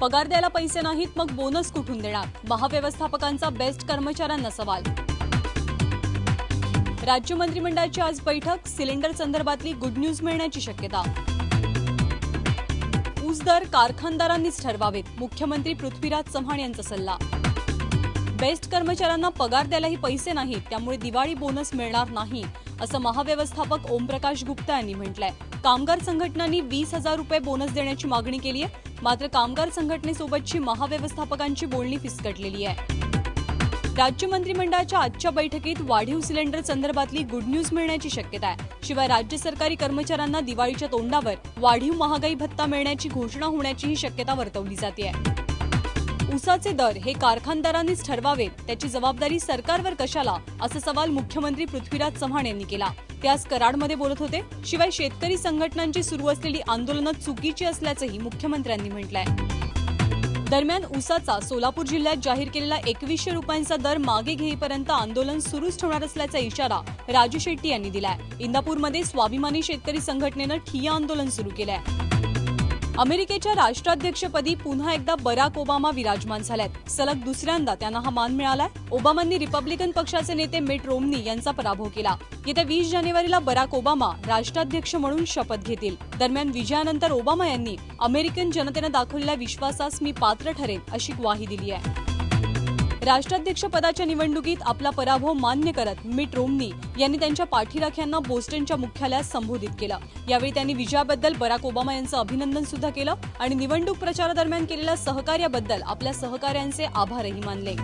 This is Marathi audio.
पगार द्यायला पैसे नाहीत मग बोनस कुठून देणार? महाव्यवस्थापकांचा बेस्ट कर्मचाऱ्यांना सवाल. राज्य मंत्रिमंडळाची आज बैठक सिलेंडर संदर्भातली गुड न्यूज मिळण्याची शक्यता. ऊस दर कारखानदारांनीच ठरवावेत मुख्यमंत्री पृथ्वीराज चव्हाण यांचा सल्ला. बेस्ट कर्मचाऱ्यांना पगार द्यायलाही पैसे नाहीत त्यामुळे दिवाळी बोनस मिळणार नाही असं महाव्यवस्थापक ओमप्रकाश गुप्ता यांनी म्हटलंय. कामगार संघटनांनी वीस हजार रुपये बोनस देण्याची मागणी केली आहे मात्र कामगार संघटनेसोबतची महाव्यवस्थापकांची बोलणी फिसकटलेली आहे. राज्य मंत्रिमंडळाच्या आजच्या बैठकीत वाढीव सिलेंडर संदर्भातली गुड न्यूज मिळण्याची शक्यता आहे. शिवाय राज्य सरकारी कर्मचाऱ्यांना दिवाळीच्या तोंडावर वाढीव महागाई भत्ता मिळण्याची घोषणा होण्याचीही शक्यता वर्तवली जाते उसाचे दर हे कारखानदारांनीच ठरवावेत त्याची जबाबदारी सरकारवर कशाला? असा सवाल मुख्यमंत्री पृथ्वीराज चव्हाण यांनी केला. ते आज कराडमध्ये बोलत होते. शिवाय शेतकरी संघटनांची सुरू असलेली आंदोलनं चुकीची असल्याचंही मुख्यमंत्र्यांनी म्हटलंय. दरम्यान ऊसाचा सोलापूर जिल्ह्यात जाहीर केलेला एकवीसशे रुपयांचा दर मागे घेईपर्यंत आंदोलन सुरूच ठेवणार असल्याचा इशारा राजू शेट्टी यांनी दिलाय. इंदापूरमध्ये स्वाभिमानी शेतकरी संघटनेनं ठिय्या आंदोलन सुरू केलंय. अमेरिकेच्या राष्ट्राध्यक्षपदी पुन्हा एकदा बराक ओबामा विराजमान झाल्यात. सलग दुसऱ्यांदा त्यांना हा मान मिळालाय. ओबामांनी रिपब्लिकन पक्षाचे नेते मिट रोमनी यांचा पराभव केला. येत्या वीस जानेवारीला बराक ओबामा राष्ट्राध्यक्ष म्हणून शपथ घेतील. दरम्यान विजयानंतर ओबामा यांनी अमेरिकन जनतेनं दाखवलेल्या विश्वासास मी पात्र ठरेन अशी ग्वाही दिली आहे. राष्ट्राध्यक्षपदाच्या निवडणुकीत आपला पराभव मान्य करत मिट रोमनी यांनी त्यांच्या पाठीराख्यांना बोस्टनच्या मुख्यालयात संबोधित केलं. यावेळी त्यांनी विजयाबद्दल बराक ओबामा यांचं अभिनंदन सुद्धा केलं आणि निवडणूक प्रचारादरम्यान केलेल्या सहकार्याबद्दल आपल्या सहकाऱ्यांचे आभारही मानले.